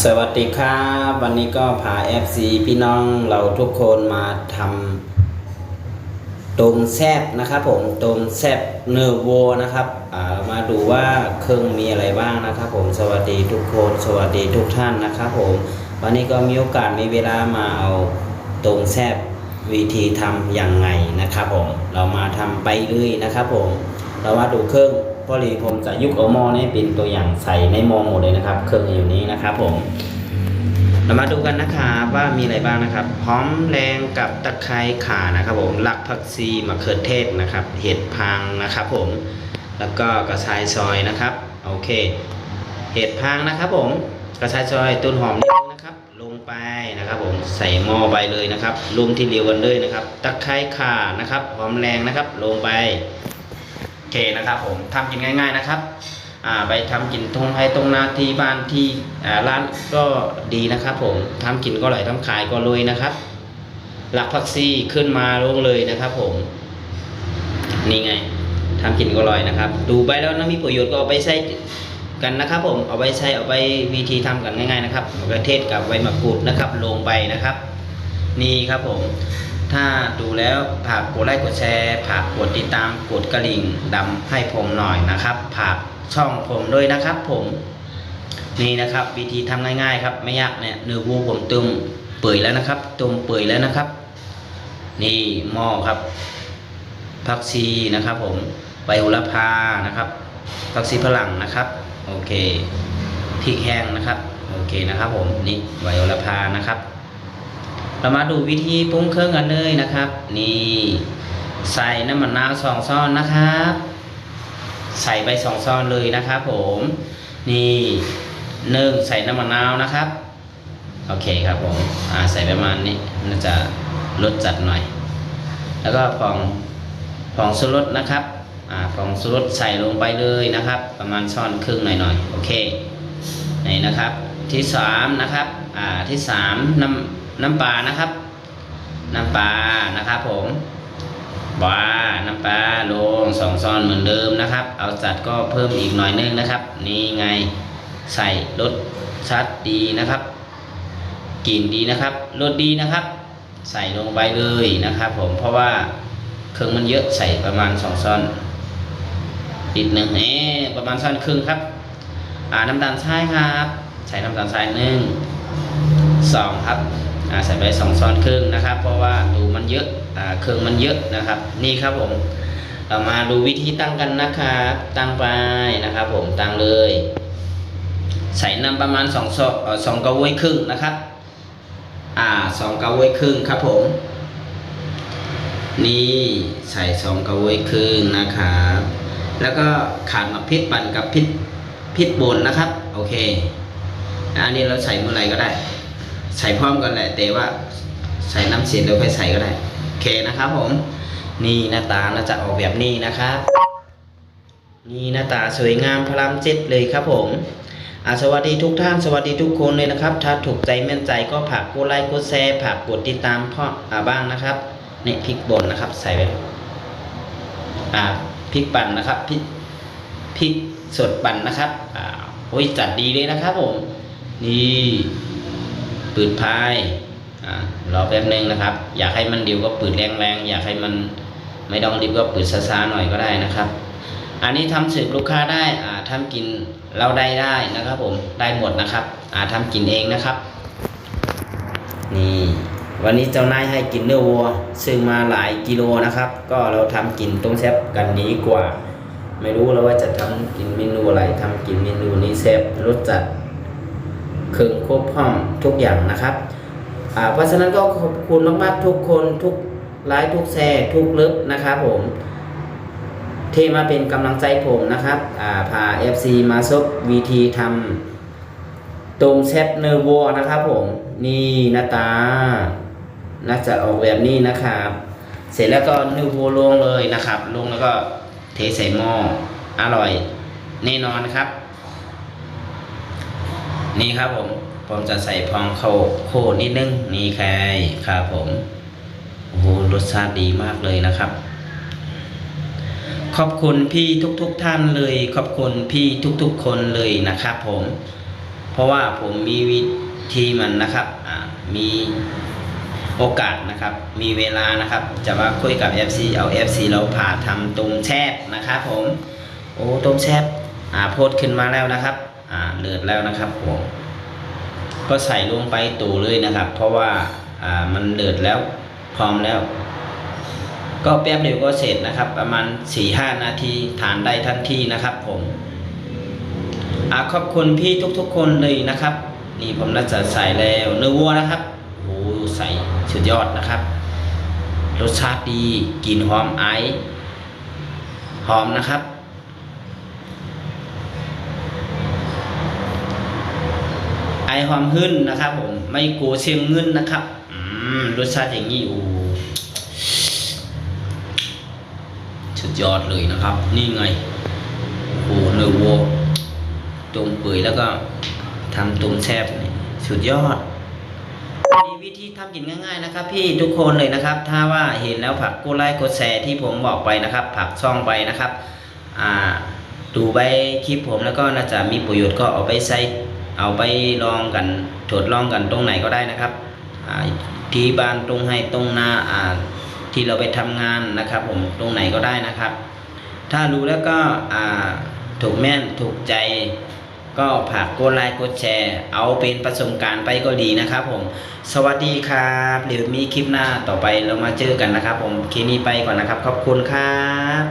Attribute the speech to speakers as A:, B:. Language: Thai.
A: สวัสดีครับวันนี้ก็พา FC พี่น้องเราทุกคนมาทำต้มแซบนะครับผมต้มแซบเนื้อวัวนะครับามาดูว่าเครื่องมีอะไรบ้างนะครับ ผมสวัสดีทุกคน สวัสดีทุกท่านนะครับผมวันนี้ก็มีโอกาสมีเวลามาเอาต้มแซบวิธีทำอย่างไงนะครับผมเรามาทำไปเรื่อยนะครับผมเรามาดูเครื่อง พอดีผมจะยุกเอาหม้อนี่เป็นตัวอย่างใส่ในหม้อหมดเลยนะครับ เครื่องอยู่นี้นะครับผม เรามาดูกันนะครับว่ามีอะไรบ้างนะครับ หอมแรงกับตะไคร้ข่านะครับ ผมลักผักซีมะเขือเทศนะครับ เห็ดพังนะครับ ผม แล้วก็กระชายซอยนะครับ โอเค เห็ดพังนะครับ ผม กระชายซอยต้นหอมนิดนึงนะครับ ลงไปนะครับ ผม ใส่หม้อไปเลยนะครับรุมที่เดียวกันเลยนะครับ ตะไคร้ข่านะครับ หอมแรงนะครับ ลงไป เคนะครับผมทำกินง่าย ๆนะครับไปทำกินตรงให้ตรงนาที่บ้านที่ร้านก็ดีนะครับ ผมทำกินก็อร่อยทำขายก็รวยนะครับ หลักผักซีขึ้นมาลงเลยนะครับ ผมนี่ไงทำกินก็อร่อยนะครับ ดูไปแล้วนะมีประโยชน์ก็เอาไปใช้กันนะครับ ผมเอาไปใช้เอาไปวิธีทำกันง่าย ๆ นะครับมะเขือเทศกับใบมะกรูดนะครับ ลงไปนะครับ นี่ครับผม ถ้าดูแล้วฝากกดไลค์กดแชร์ฝากกดติดตามกดกระลิ่งดำให้ผมหน่อยนะครับฝากช่องผมด้วยนะครับ ผมนี่นะครับ วิธีทำง่าย ๆ ครับ ไม่ยากเนี่ยเนื้อวัวผมต้มเปื่อยแล้วนะครับต้มเปื่อยแล้วนะครับ นี่หม้อครับผักชีนะครับ ผมใบโหระพานะครับผักชีฝรั่งนะครับ โอเคพริกแห้งนะครับ โอเคนะครับ ผมนี่ใบโหระพานะครับ เรามาดูวิธีปรุงเครื่องกันเลยนะครับ นี่ใส่น้ำมันนาวสองซ้อนนะครับ ใส่ไปสองซ้อนเลยนะครับ ผม นี่หนึ่งใส่น้ำมันนาวนะครับ โอเคครับผมอ่าใส่ประมาณนี้น่าจะลดจัดหน่อย แล้วก็ฟองฟองสุรสนะครับอ่าฟองสุรสใส่ลงไปเลยนะครับ ประมาณช้อนครึ่งหน่อยๆโอเคนี่นะครับ ที่สามนะครับอ่าที่สามน้ำ น้ำปลานะครับ น้ำปลานะครับผมว้าน้ำปลาลงสองช้อนเหมือนเดิมนะครับ เอาจัดก็เพิ่มอีกหน่อยนึงนะครับ นี่ไงใส่รสชัดดีนะครับกลิ่นดีนะครับรสดีนะครับ ใส่ลงไปเลยนะครับ ผมเพราะว่าเครื่องมันเยอะใส่ประมาณสองช้อนนิดหนึ่งเอ๊ประมาณช้อนครึ่งครับ อ่าน้ำตาลทรายครับ ใส่น้ำตาลทรายหนึ่งสองครับ ใส่ไปสองช้อนครึ่งนะครับ เพราะว่าดูมันเยอะอ่าเครื่องมันเยอะนะครับ นี่ครับผมเรามาดูวิธีตั้งกันนะครับตั้งไปนะครับ ผมตั้งเลย ใส่น้ำประมาณสองซอสองกระวยครึ่งนะครับอ่าสองกระวยครึ่งครับผมนี่ใส่สองกระวยครึ่งนะครับ แล้วก็ขาดมาพริกปั่นกับพริกพริกป่นนะครับ โอเคอันนี้เราใส่เมื่อไหร่ก็ได้ ใส่พร้อมกันแหละแต่ว่าใส่น้ำเสียแล้วค่อยใส่ก็ได้โอเคนะครับผมนี่หน้าตาน่าจะออกแบบนี้นะครับนี่หน้าตาสวยงามพลังเจ็ดเลยครับผมอาสวัสดีทุกท่านสวัสดีทุกคนเลยนะครับ ถ้าถูกใจแม่นใจก็ฝากกดไลค์กดแชร์ฝากกดติดตามพ่ออาบ้างนะครับนี่พริกป่นนะครับ ใส่ไปอ่าพริกปั่นนะครับพริกพริกสดปั่นนะครับอ่าโอ้ยจัดดีเลยนะครับผมนี่ ปืดพายรอแป๊บนึงนะครับ อยากให้มันดิวก็ปืดแรงๆอยากให้มันไม่ต้องดิวก็ปืดซาๆหน่อยก็ได้นะครับ อันนี้ทำสืบลูกค้าได้อ่าทำกินเราได้ได้นะครับ ผมได้หมดนะครับอ่าทำกินเองนะครับ นี่วันนี้เจ้านายให้กินเนื้อวัว ซึ่งมาหลายกิโลนะครับ ก็เราทำกินต้มแซ่บกันดีกว่า ไม่รู้แล้วว่าจะทำกินเมนูอะไรทำกินเมนูนี้แซ่บรสจัด เครื่องครบพร้อมทุกอย่างนะครับเพราะฉะนั้นก็ขอบคุณมากๆทุกคนทุกไลค์ทุกแชร์ทุกเลิฟนะครับผมที่มาเป็นกำลังใจผมนะครับพา FC มาซบวีทีทำตรงเซตเนอร์วัวนะครับผมนี่หน้าตาน่าจะออกแบบนี้นะครับ เสร็จแล้วก็เนอร์วัวลงเลยนะครับ ลงแล้วก็เทใส่หม้ออร่อย แน่นอนครับ นี่ครับผม ผมจะใส่พองเข้าโคนิดนึง นี่ใครครับผม โอ้โห รสชาติดีมากเลยนะครับ ขอบคุณพี่ทุกๆทท่านเลย ขอบคุณพี่ทุกๆ คนเลยนะครับผม เพราะว่าผมมีวิธีมันนะครับ มีโอกาสนะครับ มีเวลานะครับ จะมาคุยกับ FC เอา FC เราผ่าทำตรงแชบนะครับผม โอ้ตรงแชบอ่าโพดขึ้นมาแล้วนะครับ อ่าเลือดแล้วนะครับผมก็ใส่ลงไปตู่เลยนะครับ เพราะว่าอ่ามันเดือดแล้วพร้อมแล้ว ก็แป๊บเดียวก็เสร็จนะครับ ประมาณ4ีหนาทีทานได้ทันทีนะครับ ผมอ่าขอบคุณพี่ทุกๆ คนเลยนะครับ นี่ผมน่าจะใส่แล้วเนื้อวัวนะครับโอ้ใส่สุดยอดนะครับรสชาติดีกลิ่นหอมไอหอมนะครับ ไอความหึ้นนะครับ ผม ไม่กลัวเชียงเงินนะครับอืมรสชาติอย่างนี้โอ้สุดยอดเลยนะครับ นี่ไงโอ้เนื้อวัวต้มเปื่อยแล้วก็ทำต้มแซ่บสุดยอดมีวิธีทำกินง่ายๆนะครับ พี่ทุกคนเลยนะครับ ถ้าว่าเห็นแล้วผักกดไลค์กดแชร์ที่ผมบอกไปนะครับ ผักช่องไปนะครับ อ่าดูไปคลิปผมแล้วก็น่าจะมีประโยชน์ก็เอาไปใส่ เอาไปลองกันทดลองกันตรงไหนก็ได้นะครับที่บ้านตรงให้ตรงหน้าที่เราไปทำงานนะครับ ผมตรงไหนก็ได้นะครับ ถ้ารู้แล้วก็ถูกแม่นถูกใจก็ฝากกดไลค์กดแชร์ เอาเป็นประสบการณ์ไปก็ดีนะครับผม สวัสดีครับเดี๋ยวมีคลิปหน้าต่อไปเรามาเจอกันนะครับผมคลิปนี้ไปก่อนนะครับ ขอบคุณครับ